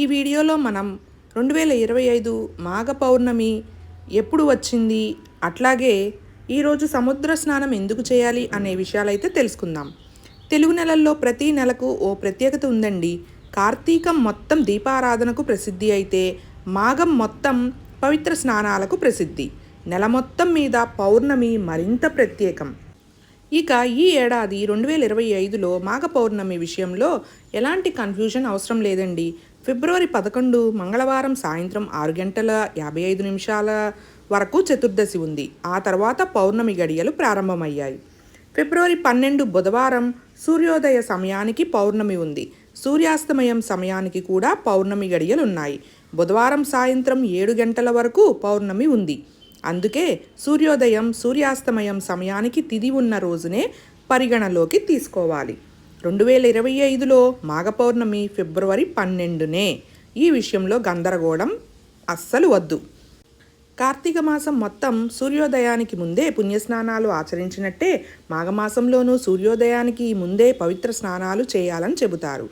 ఈ వీడియోలో మనం రెండు వేల ఇరవై ఐదు మాఘ పౌర్ణమి ఎప్పుడు వచ్చింది? అట్లాగే ఈరోజు సముద్ర స్నానం ఎందుకు చేయాలి అనే విషయాలైతే తెలుసుకుందాం. తెలుగు నెలల్లో ప్రతి నెలకు ఓ ప్రత్యేకత ఉందండి. కార్తీకం మొత్తం దీపారాధనకు ప్రసిద్ధి అయితే మాఘం మొత్తం పవిత్ర స్నానాలకు ప్రసిద్ధి. నెల మొత్తం మీద పౌర్ణమి మరింత ప్రత్యేకం. ఇక ఈ ఏడాది రెండు వేల ఇరవై ఐదులో మాఘ పౌర్ణమి విషయంలో ఎలాంటి కన్ఫ్యూజన్ అవసరం లేదండి. ఫిబ్రవరి పదకొండు మంగళవారం సాయంత్రం ఆరు గంటల యాభై ఐదు నిమిషాల వరకు చతుర్దశి ఉంది. ఆ తర్వాత పౌర్ణమి గడియలు ప్రారంభమయ్యాయి. ఫిబ్రవరి పన్నెండు బుధవారం సూర్యోదయ సమయానికి పౌర్ణమి ఉంది. సూర్యాస్తమయం సమయానికి కూడా పౌర్ణమి గడియలు ఉన్నాయి బుధవారం సాయంత్రం ఏడు గంటల వరకు పౌర్ణమి ఉంది. అందుకే సూర్యోదయం సూర్యాస్తమయం సమయానికి తిది ఉన్న రోజునే పరిగణలోకి తీసుకోవాలి. రెండు వేల ఇరవై ఐదులో మాఘపౌర్ణమి ఫిబ్రవరి పన్నెండునే. ఈ విషయంలో గందరగోళం అస్సలు వద్దు. కార్తీక మాసం మొత్తం సూర్యోదయానికి ముందే పుణ్యస్నానాలు ఆచరించినట్టే మాఘమాసంలోనూ సూర్యోదయానికి ముందే పవిత్ర స్నానాలు చేయాలని చెబుతారు.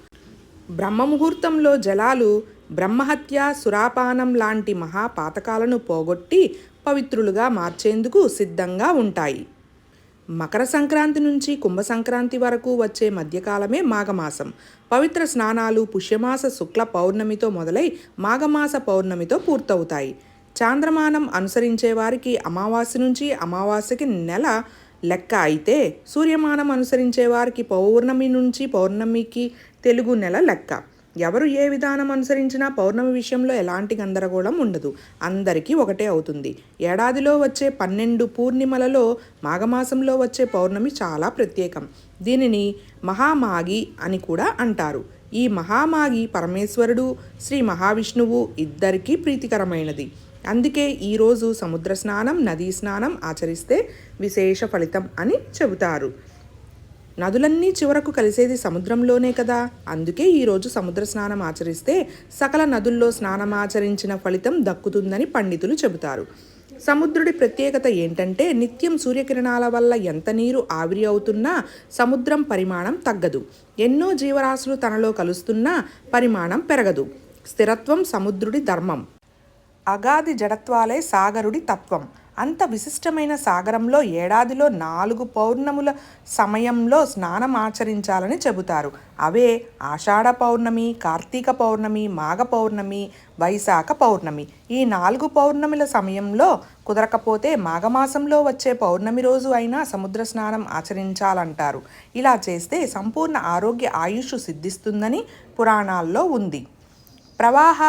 బ్రహ్మముహూర్తంలో జలాలు బ్రహ్మహత్య సురాపానం లాంటి మహాపాతకాలను పోగొట్టి పవిత్రులుగా మార్చేందుకు సిద్ధంగా ఉంటాయి. మకర సంక్రాంతి నుంచి కుంభ సంక్రాంతి వరకు వచ్చే మధ్యకాలమే మాఘమాసం. పవిత్ర స్నానాలు పుష్యమాస శుక్ల పౌర్ణమితో మొదలై మాఘమాస పౌర్ణమితో పూర్తవుతాయి. చాంద్రమానం అనుసరించే వారికి అమావాస్య నుంచి అమావాస్యకి నెల లెక్క అయితే సూర్యమానం అనుసరించే వారికి పౌర్ణమి నుంచి పౌర్ణమికి తెలుగు నెల లెక్క. ఎవరు ఏ విధానం అనుసరించినా పౌర్ణమి విషయంలో ఎలాంటి గందరగోళం ఉండదు. అందరికీ ఒకటే అవుతుంది. ఏడాదిలో వచ్చే పన్నెండు పూర్ణిమలలో మాఘమాసంలో వచ్చే పౌర్ణమి చాలా ప్రత్యేకం. దీనిని మహామాగి అని కూడా అంటారు. ఈ మహామాగి పరమేశ్వరుడు శ్రీ మహావిష్ణువు ఇద్దరికీ ప్రీతికరమైనది. అందుకే ఈరోజు సముద్ర స్నానం నదీ స్నానం ఆచరిస్తే విశేష ఫలితం అని చెబుతారు. నదులన్నీ చివరకు కలిసేది సముద్రంలోనే కదా. అందుకే ఈరోజు సముద్ర స్నానం ఆచరిస్తే సకల నదుల్లో స్నానమాచరించిన ఫలితం దక్కుతుందని పండితులు చెబుతారు. సముద్రుడి ప్రత్యేకత ఏంటంటే నిత్యం సూర్యకిరణాల వల్ల ఎంత నీరు ఆవిరి అవుతున్నా సముద్రం పరిమాణం తగ్గదు. ఎన్నో జీవరాశులు తనలో కలుస్తున్నా పరిమాణం పెరగదు. స్థిరత్వం సముద్రుడి ధర్మం. అగాధి జడత్వాలే సాగరుడి తత్వం. అంత విశిష్టమైన సాగరంలో ఏడాదిలో నాలుగు పౌర్ణముల సమయంలో స్నానం ఆచరించాలని చెబుతారు. అవే ఆషాఢ పౌర్ణమి కార్తీక పౌర్ణమి మాఘ పౌర్ణమి వైశాఖ పౌర్ణమి. ఈ నాలుగు పౌర్ణమిల సమయంలో కుదరకపోతే మాఘమాసంలో వచ్చే పౌర్ణమి రోజు అయినా సముద్ర స్నానం ఆచరించాలంటారు. ఇలా చేస్తే సంపూర్ణ ఆరోగ్య ఆయుష్ సిద్ధిస్తుందని పురాణాల్లో ఉంది. ప్రవాహ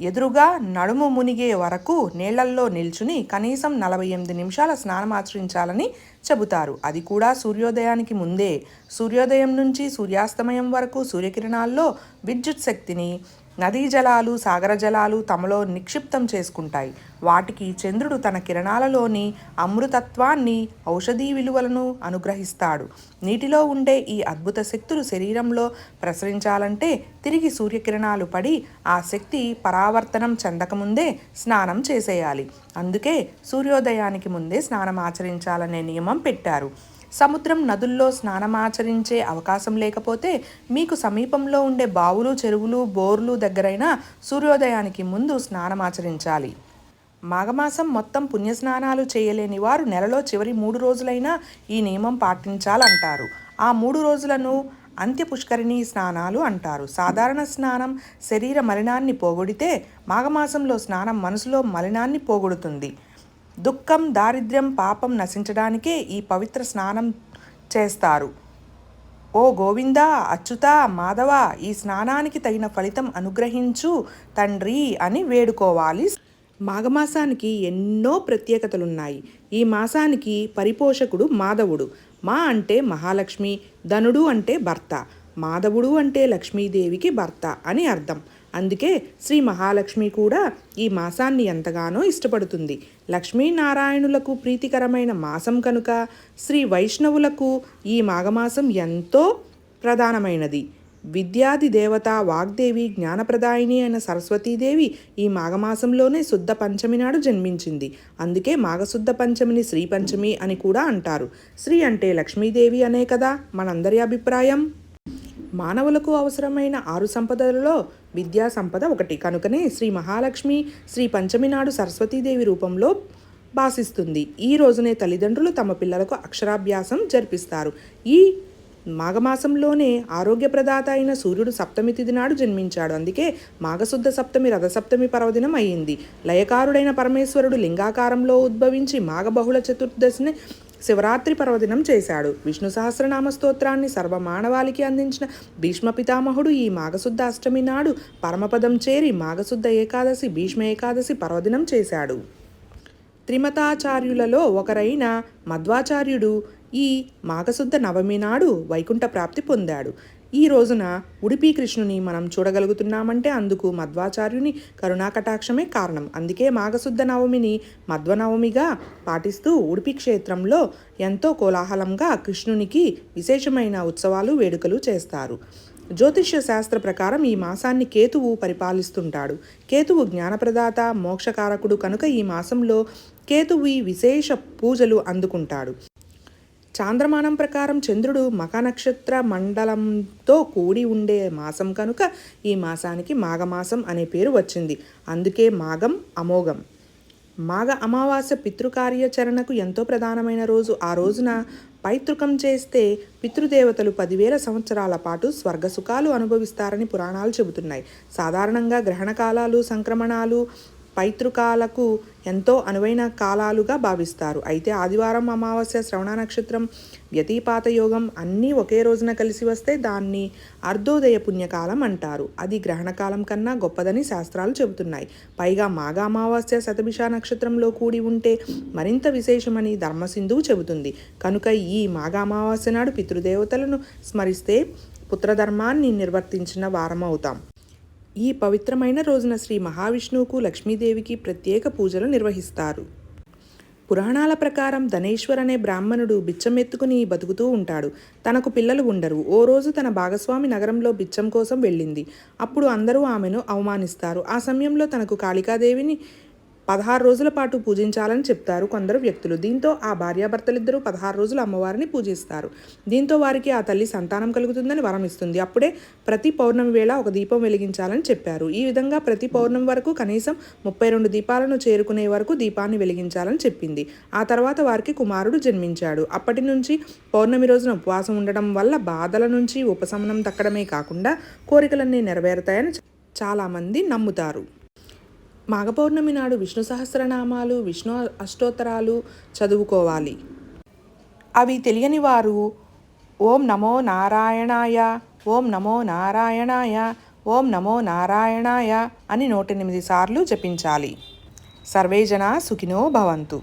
ఎదురుగా నడుము మునిగే వరకు నీళ్ళల్లో నిల్చుని కనీసం నలభై ఎనిమిది నిమిషాల స్నానం ఆచరించాలని చెబుతారు. అది కూడా సూర్యోదయానికి ముందే. సూర్యోదయం నుంచి సూర్యాస్తమయం వరకు సూర్యకిరణాల్లో విద్యుత్ శక్తిని నదీ జలాలు సాగర జలాలు తమలో నిక్షిప్తం చేసుకుంటాయి. వాటికి చంద్రుడు తన కిరణాలలోని అమృతత్వాన్ని ఔషధీ విలువలను అనుగ్రహిస్తాడు. నీటిలో ఉండే ఈ అద్భుత శక్తులు శరీరంలో ప్రసరించాలంటే తిరిగి సూర్యకిరణాలు పడి ఆ శక్తి పరావర్తనం చెందకముందే స్నానం చేసేయాలి. అందుకే సూర్యోదయానికి ముందే స్నానం ఆచరించాలనే నియమం పెట్టారు. సముద్రం నదుల్లో స్నానమాచరించే అవకాశం లేకపోతే మీకు సమీపంలో ఉండే బావులు చెరువులు బోర్లు దగ్గరైన సూర్యోదయానికి ముందు స్నానమాచరించాలి. మాఘమాసం మొత్తం పుణ్యస్నానాలు చేయలేని వారు నెలలో చివరి మూడు రోజులైనా ఈ నియమం పాటించాలంటారు. ఆ మూడు రోజులను అంత్య పుష్కరిణీ స్నానాలు అంటారు. సాధారణ స్నానం శరీర మలినాన్ని పోగొడితే మాఘమాసంలో స్నానం మనసులో మలినాన్ని పోగొడుతుంది. దుఃఖం దారిద్ర్యం పాపం నశించడానికే ఈ పవిత్ర స్నానం చేస్తారు. ఓ గోవింద అచ్యుత మాధవ ఈ స్నానానికి తగిన ఫలితం అనుగ్రహించు తండ్రి అని వేడుకోవాలి. మాఘమాసానికి ఎన్నో ప్రత్యేకతలున్నాయి. ఈ మాసానికి పరిపోషకుడు మాధవుడు. మా అంటే మహాలక్ష్మి ధనుడు అంటే భర్త. మాధవుడు అంటే లక్ష్మీదేవికి భర్త అని అర్థం. అందుకే శ్రీ మహాలక్ష్మి కూడా ఈ మాసాన్ని ఎంతగానో ఇష్టపడుతుంది. లక్ష్మీనారాయణులకు ప్రీతికరమైన మాసం కనుక శ్రీ వైష్ణవులకు ఈ మాఘమాసం ఎంతో ప్రధానమైనది. విద్యాది దేవత వాగ్దేవి జ్ఞానప్రదాయిని అయిన సరస్వతీదేవి ఈ మాఘమాసంలోనే శుద్ధ పంచమి నాడు జన్మించింది. అందుకే మాఘశుద్ధ పంచమిని శ్రీ పంచమి అని కూడా అంటారు. శ్రీ అంటే లక్ష్మీదేవి అనే కదా మనందరి అభిప్రాయం? మానవులకు అవసరమైన ఆరు సంపదలలో విద్యా సంపద ఒకటి. కనుకనే శ్రీ మహాలక్ష్మి శ్రీ పంచమి నాడు సరస్వతీదేవి రూపంలో భాసిస్తుంది ఈ రోజునే తల్లిదండ్రులు తమ పిల్లలకు అక్షరాభ్యాసం జరిపిస్తారు. ఈ మాఘమాసంలోనే ఆరోగ్యప్రదాత అయిన సూర్యుడు సప్తమి తిథి నాడు జన్మించాడు. అందుకే మాఘశుద్ధ సప్తమి రథసప్తమి పర్వదినం అయ్యింది లయకారుడైన పరమేశ్వరుడు లింగాకారంలో ఉద్భవించి మాఘ బహుళ చతుర్దశిని శివరాత్రి పర్వదినం చేశాడు. విష్ణు సహస్రనామ స్తోత్రాన్ని సర్వమానవాళికి అందించిన భీష్మ పితామహుడు ఈ మాఘశుద్ధ అష్టమి నాడు పరమపదం చేరి మాఘశుద్ధ ఏకాదశి భీష్మ ఏకాదశి పర్వదినం చేశాడు. త్రిమతాచార్యులలో ఒకరైన మధ్వాచార్యుడు ఈ మాఘశుద్ధ నవమి నాడు వైకుంఠ ప్రాప్తి పొందాడు. ఈ రోజున ఉడిపి కృష్ణుని మనం చూడగలుగుతున్నామంటే అందుకు మధ్వాచార్యుని కరుణాకటాక్షమే కారణం. అందుకే మాఘశుద్ధ నవమిని మధ్వనవమిగా పాటిస్తూ ఉడిపి క్షేత్రంలో ఎంతో కోలాహలంగా కృష్ణునికి విశేషమైన ఉత్సవాలు వేడుకలు చేస్తారు. జ్యోతిష్య శాస్త్ర ప్రకారం ఈ మాసాన్ని కేతువు పరిపాలిస్తుంటాడు. కేతువు జ్ఞానప్రదాత మోక్షకారకుడు కనుక ఈ మాసంలో కేతువి విశేష పూజలు అందుకుంటాడు. చాంద్రమానం ప్రకారం చంద్రుడు మకనక్షత్ర మండలంతో కూడి ఉండే మాసం కనుక ఈ మాసానికి మాఘమాసం అనే పేరు వచ్చింది. అందుకే మాఘం అమోఘం. మాఘ అమావాస్య పితృకార్యాచరణకు ఎంతో ప్రధానమైన రోజు. ఆ రోజున పైతృకం చేస్తే పితృదేవతలు పదివేల సంవత్సరాల పాటు స్వర్గ సుఖాలు అనుభవిస్తారని పురాణాలు చెబుతున్నాయి. సాధారణంగా గ్రహణ కాలాలు సంక్రమణాలు పైతృకాలకు ఎంతో అనువైన కాలాలుగా భావిస్తారు. అయితే ఆదివారం అమావాస్య శ్రవణ నక్షత్రం వ్యతిపాత యోగం అన్నీ ఒకే రోజున కలిసి వస్తే దాన్ని అర్ధోదయ పుణ్యకాలం అంటారు. అది గ్రహణకాలం కన్నా గొప్పదని శాస్త్రాలు చెబుతున్నాయి. పైగా మాఘ అమావాస్య శతభిష నక్షత్రంలో కూడి ఉంటే మరింత విశేషమని ధర్మసింధువు చెబుతుంది. కనుక ఈ మాఘ అమావాస్య నాడు పితృదేవతలను స్మరిస్తే పుత్రధర్మాన్ని నిర్వర్తించిన వారమవుతాం. ఈ పవిత్రమైన రోజున శ్రీ మహావిష్ణువుకు లక్ష్మీదేవికి ప్రత్యేక పూజలు నిర్వహిస్తారు. పురాణాల ప్రకారం ధనేశ్వర్ అనే బ్రాహ్మణుడు బిచ్చమెత్తుకుని బతుకుతూ ఉంటాడు. తనకు పిల్లలు ఉండరు. ఓ రోజు తన భాగస్వామి నగరంలో బిచ్చం కోసం వెళ్ళింది. అప్పుడు అందరూ ఆమెను అవమానిస్తారు. ఆ సమయంలో తనకు కాళికాదేవిని పదహారు రోజుల పాటు పూజించాలని చెప్తారు కొందరు వ్యక్తులు. దీంతో ఆ భార్యాభర్తలిద్దరూ పదహారు రోజులు అమ్మవారిని పూజిస్తారు. దీంతో వారికి ఆ తల్లి సంతానం కలుగుతుందని వరం ఇస్తుంది. అప్పుడే ప్రతి పౌర్ణమి వేళ ఒక దీపం వెలిగించాలని చెప్పారు. ఈ విధంగా ప్రతి పౌర్ణమి వరకు కనీసం ముప్పై రెండు దీపాలను చేరుకునే వరకు దీపాన్ని వెలిగించాలని చెప్పింది. ఆ తర్వాత వారికి కుమారుడు జన్మించాడు. అప్పటి నుంచి పౌర్ణమి రోజున ఉపవాసం ఉండడం వల్ల బాధల నుంచి ఉపశమనం దక్కడమే కాకుండా కోరికలన్నీ నెరవేరుతాయని చాలామంది నమ్ముతారు. మాఘపౌర్ణమి నాడు విష్ణు సహస్రనామాలు విష్ణు అష్టోత్తరాలు చదువుకోవాలి. అవి తెలియని వారు ఓం నమో నారాయణాయ ఓం నమో నారాయణాయ ఓం నమో నారాయణాయ అని నూట ఎనిమిది సార్లు జపించాలి. సర్వేజన సుఖినో భవంతు.